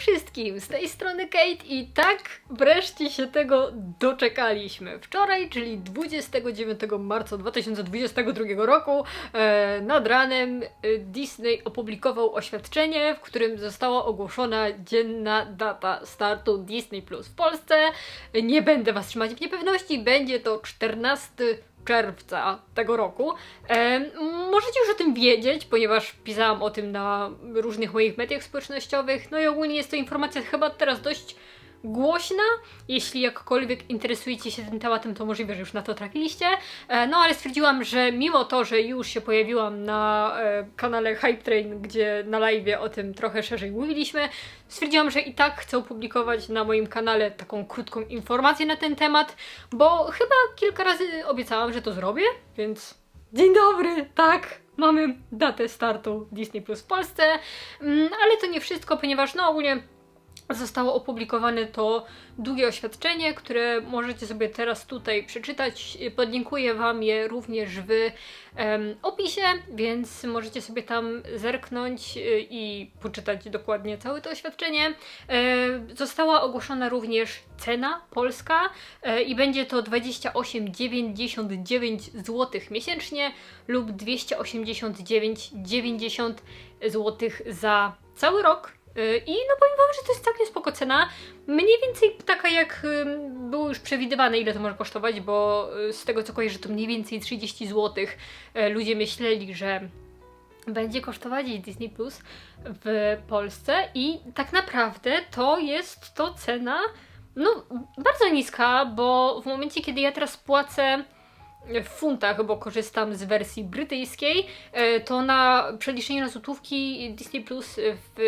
wszystkim, z tej strony Kate i tak wreszcie się tego doczekaliśmy. Wczoraj, czyli 29 marca 2022 roku, e, nad ranem e, Disney opublikował oświadczenie, w którym została ogłoszona dzienna data startu Disney Plus w Polsce. Nie będę Was trzymać w niepewności, będzie to 14 czerwca tego roku. E, możecie już o tym wiedzieć, ponieważ pisałam o tym na różnych moich mediach społecznościowych. No i ogólnie jest to informacja chyba teraz dość głośna. Jeśli jakkolwiek interesujecie się tym tematem, to możliwe, że już na to trafiliście. E, no ale stwierdziłam, że mimo to, że już się pojawiłam na e, kanale Hype Train, gdzie na live o tym trochę szerzej mówiliśmy, stwierdziłam, że i tak chcę opublikować na moim kanale taką krótką informację na ten temat, bo chyba kilka razy obiecałam, że to zrobię, więc dzień dobry, tak, mamy datę startu Disney Plus w Polsce, Mm, ale to nie wszystko, ponieważ no ogólnie zostało opublikowane to długie oświadczenie, które możecie sobie teraz tutaj przeczytać. Podlinkuję Wam je również w em, opisie, więc możecie sobie tam zerknąć y, i poczytać dokładnie całe to oświadczenie. E, została ogłoszona również cena polska e, i będzie to 28,99 zł miesięcznie lub 289,90 zł za cały rok. Y, I no powiem wam, że to jest całkiem spoko cena. Mniej więcej taka jak ym, było już przewidywane, ile to może kosztować, bo y, z tego co kojarzę, to mniej więcej 30 zł ludzie myśleli, że będzie kosztować Disney Plus w Polsce i tak naprawdę to jest to cena no bardzo niska, bo w momencie kiedy ja teraz płacę w funtach, bo korzystam z wersji brytyjskiej, e, to na przeliczenie na złotówki Disney Plus w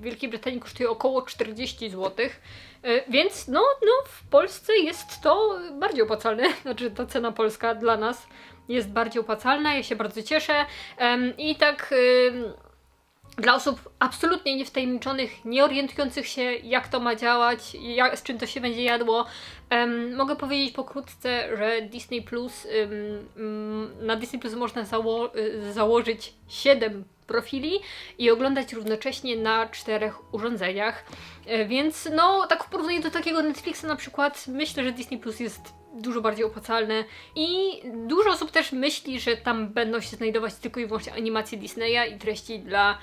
Wielkiej Brytanii kosztuje około 40 zł. Więc no, no, w Polsce jest to bardziej opłacalne, znaczy ta cena polska dla nas jest bardziej opłacalna, ja się bardzo cieszę. I tak dla osób absolutnie niewtajemniczonych, nie orientujących się, jak to ma działać, jak, z czym to się będzie jadło, em, mogę powiedzieć pokrótce, że Disney Plus, ym, na Disney Plus można zało- y, założyć 7 profili i oglądać równocześnie na czterech urządzeniach. E, Więc no, tak w porównaniu do takiego Netflixa na przykład, myślę, że Disney Plus jest dużo bardziej opłacalne i dużo osób też myśli, że tam będą się znajdować tylko i wyłącznie animacje Disneya i treści dla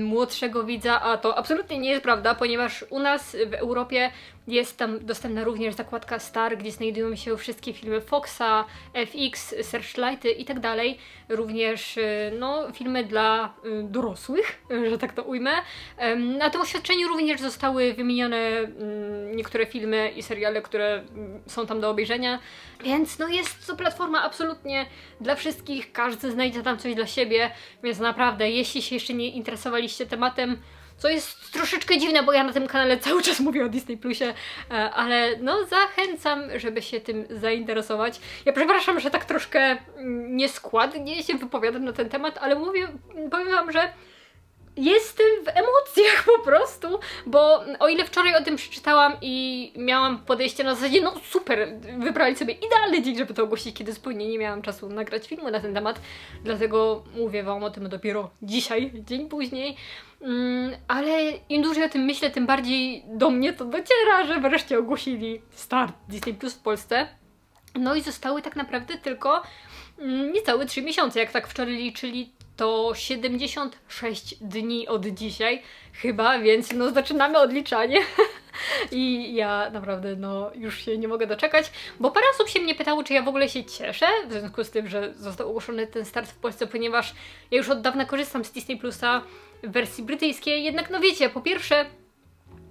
młodszego widza, a to absolutnie nie jest prawda, ponieważ u nas w Europie jest tam dostępna również zakładka Star, gdzie znajdują się wszystkie filmy Foxa, FX, Searchlighty i tak dalej. Również y, no, filmy dla y, dorosłych, że tak to ujmę. Na tym oświadczeniu również zostały wymienione mm, niektóre filmy i seriale, które mm, są tam do obejrzenia. Więc no jest to platforma absolutnie dla wszystkich, każdy znajdzie tam coś dla siebie, więc naprawdę, jeśli się jeszcze nie interesowaliście tematem, co jest troszeczkę dziwne, bo ja na tym kanale cały czas mówię o Disney Plusie, e, ale no zachęcam, żeby się tym zainteresować. Ja przepraszam, że tak troszkę mm, nieskładnie się wypowiadam na ten temat, ale mówię, powiem wam, że jestem w emocjach po prostu, bo o ile wczoraj o tym przeczytałam i miałam podejście na zasadzie, no super, wybrali sobie idealny dzień, żeby to ogłosić, kiedy zupełnie nie miałam czasu nagrać filmu na ten temat, dlatego mówię Wam o tym dopiero dzisiaj, dzień później. Mm, ale im dłużej o tym myślę, tym bardziej do mnie to dociera, że wreszcie ogłosili start Disney Plus w Polsce. No i zostały tak naprawdę tylko mm, niecałe 3 miesiące, jak tak wczoraj liczyli, to 76 dni od dzisiaj chyba, więc no zaczynamy odliczanie. I ja naprawdę no już się nie mogę doczekać, bo parę osób się mnie pytało, czy ja w ogóle się cieszę w związku z tym, że został ogłoszony ten start w Polsce, ponieważ ja już od dawna korzystam z Disney Plusa w wersji brytyjskiej, jednak no wiecie, po pierwsze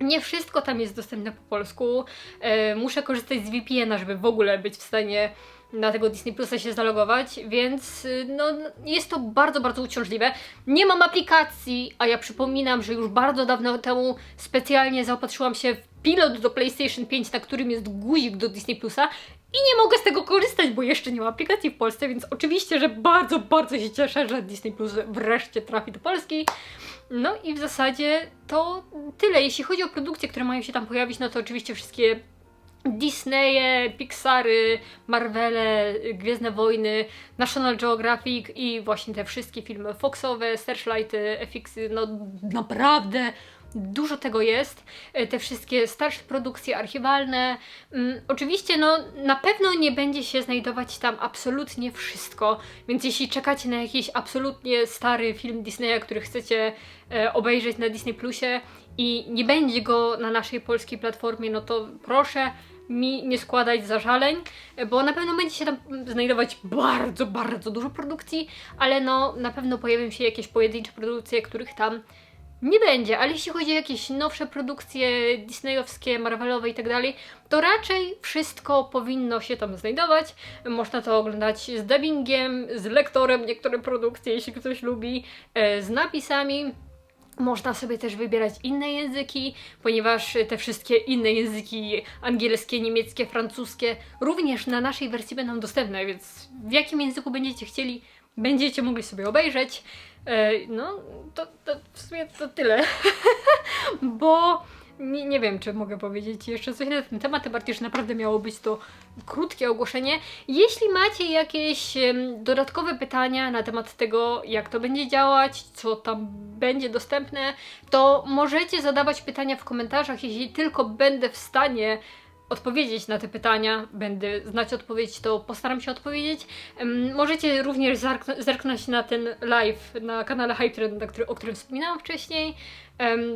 nie wszystko tam jest dostępne po polsku. E, muszę korzystać z VPN-a, żeby w ogóle być w stanie na tego Disney Plusa się zalogować, więc y, no, jest to bardzo, bardzo uciążliwe. Nie mam aplikacji, a ja przypominam, że już bardzo dawno temu specjalnie zaopatrzyłam się w pilot do PlayStation 5, na którym jest guzik do Disney Plusa i nie mogę z tego korzystać, bo jeszcze nie ma aplikacji w Polsce, więc oczywiście, że bardzo, bardzo się cieszę, że Disney Plus wreszcie trafi do Polski. No i w zasadzie to tyle. Jeśli chodzi o produkcje, które mają się tam pojawić, no to oczywiście wszystkie Disneye, Pixary, Marvele, Gwiezdne Wojny, National Geographic i właśnie te wszystkie filmy Foxowe, Searchlighty, FX, no naprawdę dużo tego jest. E, Te wszystkie starsze produkcje archiwalne. Mm, Oczywiście, no, na pewno nie będzie się znajdować tam absolutnie wszystko, więc jeśli czekacie na jakiś absolutnie stary film Disneya, który chcecie e, obejrzeć na Disney Plusie i nie będzie go na naszej polskiej platformie, no to proszę mi nie składać zażaleń, e, bo na pewno będzie się tam znajdować bardzo, bardzo dużo produkcji, ale no na pewno pojawią się jakieś pojedyncze produkcje, których tam nie będzie, ale jeśli chodzi o jakieś nowsze produkcje disneyowskie, marvelowe i tak dalej, to raczej wszystko powinno się tam znajdować. Można to oglądać z dubbingiem, z lektorem niektóre produkcje, jeśli ktoś lubi, e, z napisami. Można sobie też wybierać inne języki, ponieważ te wszystkie inne języki angielskie, niemieckie, francuskie również na naszej wersji będą dostępne, więc w jakim języku będziecie chcieli, będziecie mogli sobie obejrzeć. E, No, to, to w sumie to tyle. Bo nie, nie wiem, czy mogę powiedzieć jeszcze coś na ten temat, tym bardziej, że naprawdę miało być to krótkie ogłoszenie. Jeśli macie jakieś dodatkowe pytania na temat tego, jak to będzie działać, co tam będzie dostępne, to możecie zadawać pytania w komentarzach, jeśli tylko będę w stanie odpowiedzieć na te pytania, będę znać odpowiedź, to postaram się odpowiedzieć. Możecie również zerkn- zerknąć na ten live na kanale Hype Trend, o którym wspominałam wcześniej,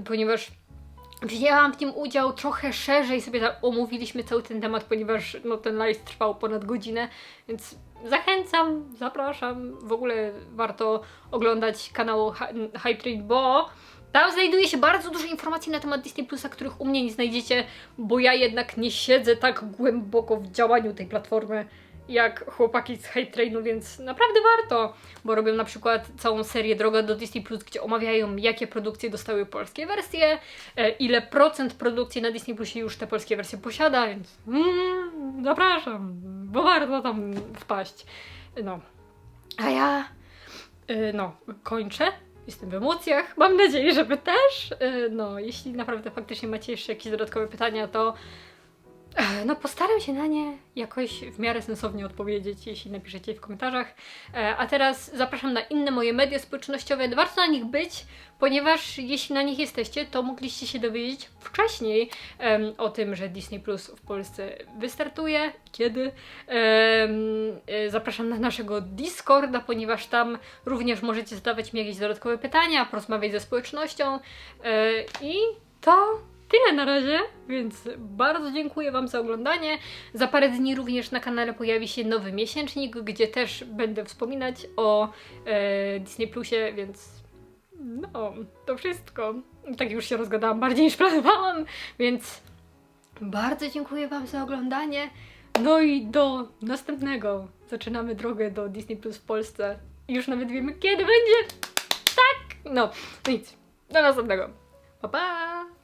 ponieważ wzięłam w nim udział trochę szerzej, sobie omówiliśmy cały ten temat, ponieważ no, ten live trwał ponad godzinę, więc zachęcam, zapraszam. W ogóle warto oglądać kanał Hy- Hype Train, bo tam znajduje się bardzo dużo informacji na temat Disney Plusa, których u mnie nie znajdziecie, bo ja jednak nie siedzę tak głęboko w działaniu tej platformy jak chłopaki z Hype Trainu, więc naprawdę warto, bo robią na przykład całą serię Droga do Disney Plus, gdzie omawiają jakie produkcje dostały polskie wersje, e, ile procent produkcji na Disney Plusie już te polskie wersje posiada, więc mm, zapraszam, bo warto tam wpaść. No. A ja y, no, kończę. Jestem w emocjach. Mam nadzieję, że wy też. Y, No, jeśli naprawdę faktycznie macie jeszcze jakieś dodatkowe pytania, to no postaram się na nie jakoś w miarę sensownie odpowiedzieć, jeśli napiszecie w komentarzach. E, A teraz zapraszam na inne moje media społecznościowe. Warto na nich być, ponieważ jeśli na nich jesteście, to mogliście się dowiedzieć wcześniej em, o tym, że Disney Plus w Polsce wystartuje, kiedy. E, Zapraszam na naszego Discorda, ponieważ tam również możecie zadawać mi jakieś dodatkowe pytania, porozmawiać ze społecznością. E, I to tyle na razie, więc bardzo dziękuję Wam za oglądanie. Za parę dni również na kanale pojawi się nowy miesięcznik, gdzie też będę wspominać o e, Disney Plusie, więc no, to wszystko. Tak już się rozgadałam bardziej niż planowałam, więc bardzo dziękuję Wam za oglądanie. No i do następnego. Zaczynamy drogę do Disney Plus w Polsce. Już nawet wiemy kiedy będzie. Tak! No, nic. Do następnego. Pa pa!